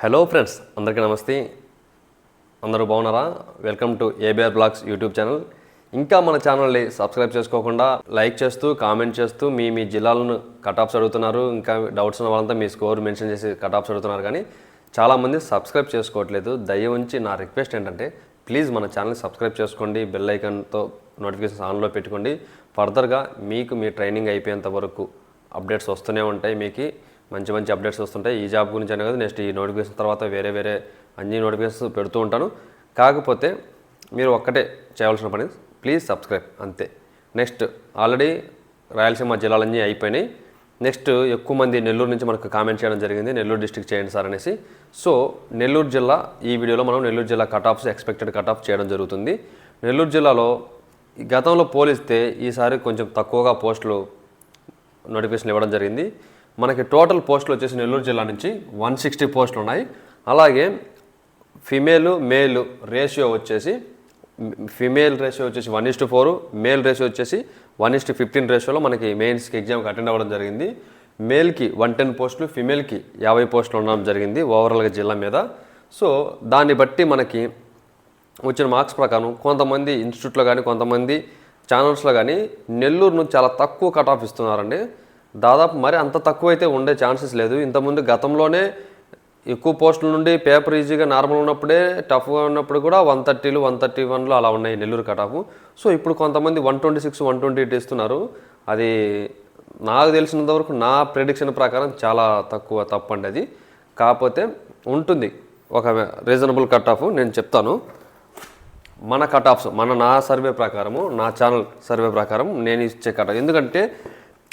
Hello friends అందరికీ నమస్తే. అందరూ బాగున్నారా? Welcome to ABR blogs YouTube channel. ఇంకా మన ఛానల్ని సబ్స్క్రైబ్ చేసుకోకుండా లైక్ చేస్తూ కామెంట్ చేస్తూ మీ మీ జిల్లాలను కటాప్స్ అడుగుతున్నారు. ఇంకా డౌట్స్ ఉన్న వాళ్ళంతా మీ స్కోర్ మెన్షన్ చేసి కటాప్స్ అడుగుతున్నారు. కానీ చాలామంది సబ్స్క్రైబ్ చేసుకోవట్లేదు. దయ ఉంచి నా రిక్వెస్ట్ ఏంటంటే ప్లీజ్ మన ఛానల్ని సబ్స్క్రైబ్ చేసుకోండి. బెల్ ఐకాన్తో నోటిఫికేషన్స్ ఆన్లో పెట్టుకోండి. ఫర్దర్గా మీకు మీ ట్రైనింగ్ అయిపోయేంత వరకు అప్డేట్స్ వస్తూనే ఉంటాయి. మీకు మంచి మంచి అప్డేట్స్ వస్తుంటాయి. ఈ జాబ్ గురించి అనే కదా నెక్స్ట్ ఈ నోటిఫికేషన్ తర్వాత వేరే వేరే అన్ని నోటిఫికేషన్స్ పెడుతూ ఉంటాను. కాకపోతే మీరు ఒక్కటే చేయవలసిన పని ప్లీజ్ సబ్స్క్రైబ్ అంతే. నెక్స్ట్ ఆల్రెడీ రాయలసీమ జిల్లాలన్నీ అయిపోయినాయి. నెక్స్ట్ ఎక్కువ మంది నెల్లూరు నుంచి మనకు కామెంట్ చేయడం జరిగింది నెల్లూరు డిస్టిక్ చేయండి సార్ అనేసి. సో నెల్లూరు జిల్లా ఈ వీడియోలో మనం నెల్లూరు జిల్లా cut offs expected cut off చేయడం జరుగుతుంది. నెల్లూరు జిల్లాలో గతంలో పోలిస్తే ఈసారి కొంచెం తక్కువగా పోస్టులు నోటిఫికేషన్ ఇవ్వడం జరిగింది. మనకి టోటల్ పోస్టులు వచ్చేసి నెల్లూరు జిల్లా నుంచి వన్ సిక్స్టీ పోస్టులు ఉన్నాయి. అలాగే ఫిమేలు మేలు రేషియో వచ్చేసి ఫిమేల్ రేషియో వచ్చేసి one is to four four male ratio వచ్చేసి వన్ ఇస్టు ఫిఫ్టీన్ రేషియోలో మనకి మెయిన్స్కి ఎగ్జామ్కి అటెండ్ అవ్వడం జరిగింది. మేల్కి వన్ టెన్ పోస్టులు ఫిమేల్కి యాభై పోస్టులు ఉండడం జరిగింది ఓవరాల్గా జిల్లా మీద. సో దాన్ని బట్టి మనకి వచ్చిన మార్క్స్ ప్రకారం కొంతమంది ఇన్స్టిట్యూట్లో కానీ కొంతమంది ఛానల్స్లో కానీ నెల్లూరు నుంచి చాలా తక్కువ కట్ ఆఫ్ ఇస్తున్నారండి. దాదాపు మరి అంత తక్కువ అయితే ఉండే ఛాన్సెస్ లేదు. ఇంతకుముందు గతంలోనే ఎక్కువ పోస్టుల నుండి పేపర్ ఈజీగా నార్మల్ ఉన్నప్పుడే టఫ్గా ఉన్నప్పుడు కూడా వన్ థర్టీలు వన్ థర్టీ వన్లు అలా ఉన్నాయి నెల్లూరు కటాఫ్ సో ఇప్పుడు కొంతమంది one twenty six one twenty eight ఇస్తున్నారు. అది నాకు తెలిసినంత వరకు నా ప్రిడిక్షన్ ప్రకారం చాలా తక్కువ తప్పండి అది. కాకపోతే ఉంటుంది ఒక రీజనబుల్ కట్ ఆఫ్ నేను చెప్తాను. మన కట్ ఆఫ్స్ మన నా సర్వే ప్రకారము నా ఛానల్ సర్వే ప్రకారం నేను ఇచ్చే కట్ ఆఫ్. ఎందుకంటే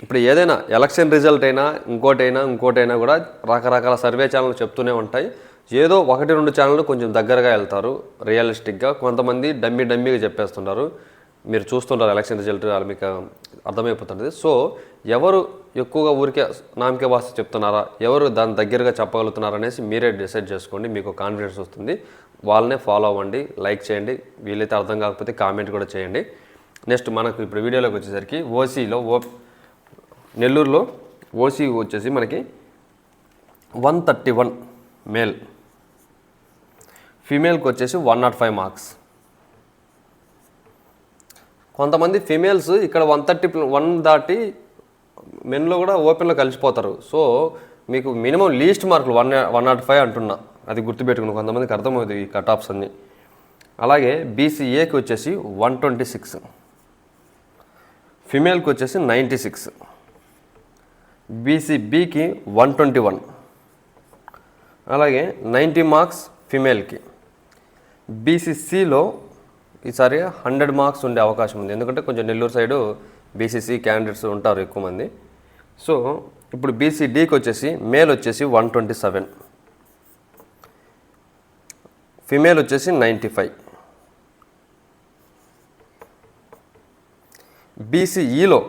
ఇప్పుడు ఏదైనా ఎలక్షన్ రిజల్ట్ అయినా ఇంకోటైనా ఇంకోటైనా కూడా రకరకాల సర్వే ఛానల్ చెప్తూనే ఉంటాయి. ఏదో ఒకటి రెండు ఛానళ్ళు కొంచెం దగ్గరగా వెళ్తారు రియలిస్టిక్గా. కొంతమంది డమ్మీ డమ్మీగా చెప్పేస్తుంటారు. మీరు చూస్తుంటారు ఎలక్షన్ రిజల్ట్ అది మీకు అర్థమైపోతుంది సో ఎవరు ఎక్కువగా ఊరికే నామకే భాష చెప్తున్నారా ఎవరు దాని దగ్గరగా చెప్పగలుగుతున్నారా అనేసి మీరే డిసైడ్ చేసుకోండి. మీకు కాన్ఫిడెన్స్ వస్తుంది. వాళ్ళనే ఫాలో అవ్వండి లైక్ చేయండి. వీలైతే అర్థం కాకపోతే కామెంట్ కూడా చేయండి. నెక్స్ట్ మనకు ఇప్పుడు వీడియోలోకి వచ్చేసరికి ఓసీలో ఓ నెల్లూరులో ఓసీ వచ్చేసి మనకి వన్ థర్టీ వన్ మేల్. ఫీమేల్కి వచ్చేసి వన్ నాట్ ఫైవ్ మార్క్స్. కొంతమంది ఫీమేల్స్ ఇక్కడ వన్ థర్టీ వన్ దాటి మెన్లో కూడా ఓపెన్లో కలిసిపోతారు. సో మీకు మినిమం లీస్ట్ మార్కులు వన్ వన్ నాట్ ఫైవ్ అంటున్నా. అది గుర్తుపెట్టుకుని కొంతమందికి అర్థమవుతుంది ఈ కట్ ఆఫ్స్ అన్నీ. అలాగే బీసీఏకి వచ్చేసి వన్ ట్వంటీ సిక్స్. ఫిమేల్కి వచ్చేసి నైంటీ సిక్స్. బీసీబీకి వన్ ట్వంటీ వన్ అలాగే నైంటీ మార్క్స్ ఫిమేల్కి బీసీసీలో ఈసారి హండ్రెడ్ మార్క్స్ ఉండే అవకాశం ఉంది. ఎందుకంటే కొంచెం నెల్లూరు సైడు బీసీసీ క్యాండిడేట్స్ ఉంటారు ఎక్కువ మంది. సో ఇప్పుడు బీసీడీకి వచ్చేసి మేల్ వచ్చేసి వన్ ట్వంటీ సెవెన్ ఫిమేల్ వచ్చేసి నైంటీ ఫైవ్ బీసీఈలో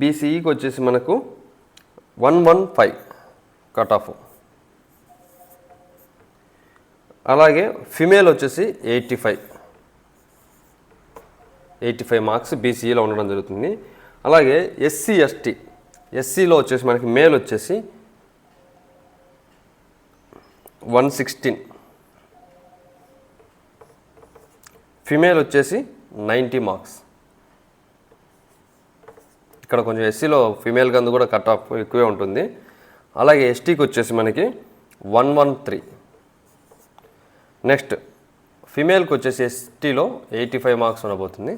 బీసీఈకి వచ్చేసి మనకు one one five cut off అలాగే ఫిమేల్ వచ్చేసి eighty five eighty five marks బీసీఈలో ఉండడం జరుగుతుంది. అలాగే ఎస్సీ ఎస్టీ ఎస్సీలో వచ్చేసి మనకి మేల్ వచ్చేసి వన్ సిక్స్టీన్ ఫిమేల్ వచ్చేసి నైంటీ మార్క్స్ ఇక్కడ కొంచెం ఎస్సీలో ఫిమేల్ కందు కూడా కట్ ఆఫ్ ఎక్కువే ఉంటుంది. అలాగే ఎస్టీకి వచ్చేసి మనకి వన్ వన్ త్రీ నెక్స్ట్ ఫిమేల్కి వచ్చేసి ఎస్టీలో ఎయిటీ ఫైవ్ మార్క్స్ ఉండబోతుంది.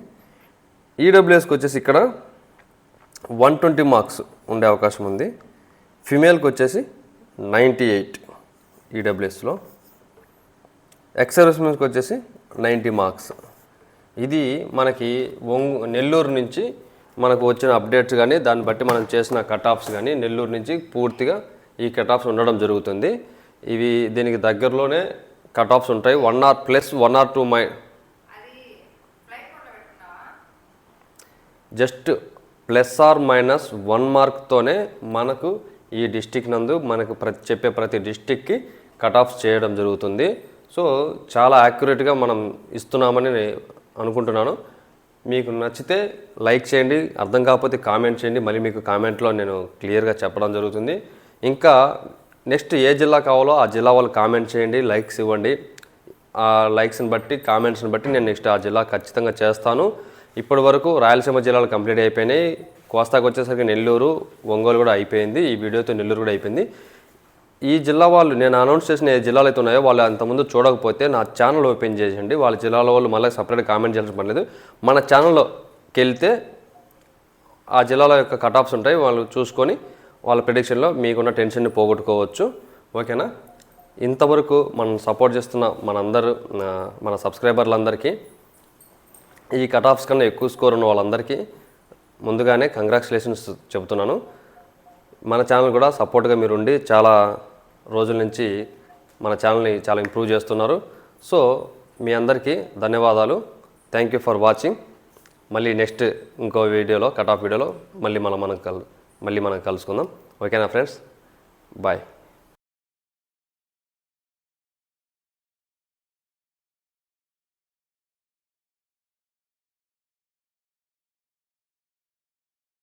ఈడబ్ల్యూఎస్కి వచ్చేసి ఇక్కడ వన్ ట్వంటీ మార్క్స్ ఉండే అవకాశం ఉంది. ఫిమేల్కి వచ్చేసి నైంటీ ఎయిట్ ఈడబ్ల్యూఎస్లో ఎక్స్ సర్వీస్మెన్స్కి వచ్చేసి నైంటీ మార్క్స్ ఇది మనకి ఒంగ్ నెల్లూరు నుంచి మనకు వచ్చిన అప్డేట్స్ కానీ దాన్ని బట్టి మనం చేసిన కట్ ఆఫ్స్ కానీ నెల్లూరు నుంచి పూర్తిగా ఈ కట్ ఆఫ్స్ ఉండడం జరుగుతుంది. ఇవి దీనికి దగ్గరలోనే కట్ ఆఫ్స్ ఉంటాయి one or plus one or two my just plus or minus one మార్క్తోనే మనకు ఈ డిస్టిక్ నందు మనకు ప్రతి చెప్పే ప్రతి డిస్టిక్కి కట్ చేయడం జరుగుతుంది. సో చాలా యాక్యురేట్గా మనం ఇస్తున్నామని నేను అనుకుంటున్నాను. మీకు నచ్చితే లైక్ చేయండి అర్థం కాకపోతే కామెంట్ చేయండి. మళ్ళీ మీకు కామెంట్లో నేను క్లియర్గా చెప్పడం జరుగుతుంది. ఇంకా నెక్స్ట్ ఏ జిల్లా కావాలో ఆ జిల్లా వాళ్ళు కామెంట్ చేయండి లైక్స్ ఇవ్వండి. ఆ లైక్స్ని బట్టి కామెంట్స్ని బట్టి నేను నెక్స్ట్ ఆ జిల్లా ఖచ్చితంగా చేస్తాను. ఇప్పటి వరకు రాయలసీమ జిల్లాలు కంప్లీట్ అయిపోయినాయి. కోస్తాకు వచ్చేసరికి నెల్లూరు ఒంగోలు కూడా అయిపోయింది. ఈ వీడియోతో నెల్లూరు కూడా అయిపోయింది. ఈ జిల్లా వాళ్ళు నేను అనౌన్స్ చేసిన ఏ జిల్లాలు అయితే ఉన్నాయో వాళ్ళు అంతకుముందు చూడకపోతే నా ఛానల్ ఓపెన్ చేసేయండి. వాళ్ళ జిల్లాల వాళ్ళు మళ్ళీ సపరేట్ కామెంట్ చేయాల్సిన పర్లేదు లేదు. మన ఛానల్లోకి వెళ్తే ఆ జిల్లాల యొక్క కట్ ఆఫ్స్ ఉంటాయి. వాళ్ళు చూసుకొని వాళ్ళ ప్రిడిక్షన్లో మీకున్న టెన్షన్ని పోగొట్టుకోవచ్చు. ఓకేనా? ఇంతవరకు మనం సపోర్ట్ చేస్తున్న మనందరూ మన సబ్స్క్రైబర్లందరికీ ఈ కట్ ఆఫ్స్ కన్నా ఎక్కువ స్కోర్ ఉన్న వాళ్ళందరికీ ముందుగానే కంగ్రాచులేషన్స్ చెబుతున్నాను. మన ఛానల్ కూడా సపోర్ట్గా మీరు ఉండి చాలా రోజుల నుంచి మన ఛానల్ని చాలా ఇంప్రూవ్ చేస్తున్నారు. సో మీ అందరికీ ధన్యవాదాలు. థ్యాంక్ యూ ఫర్ వాచింగ్ మళ్ళీ నెక్స్ట్ ఇంకో వీడియోలో కట్ ఆఫ్ వీడియోలో మళ్ళీ మనం మనం కల్ మళ్ళీ మనం కలుసుకుందాం. ఓకేనా ఫ్రెండ్స్? బాయ్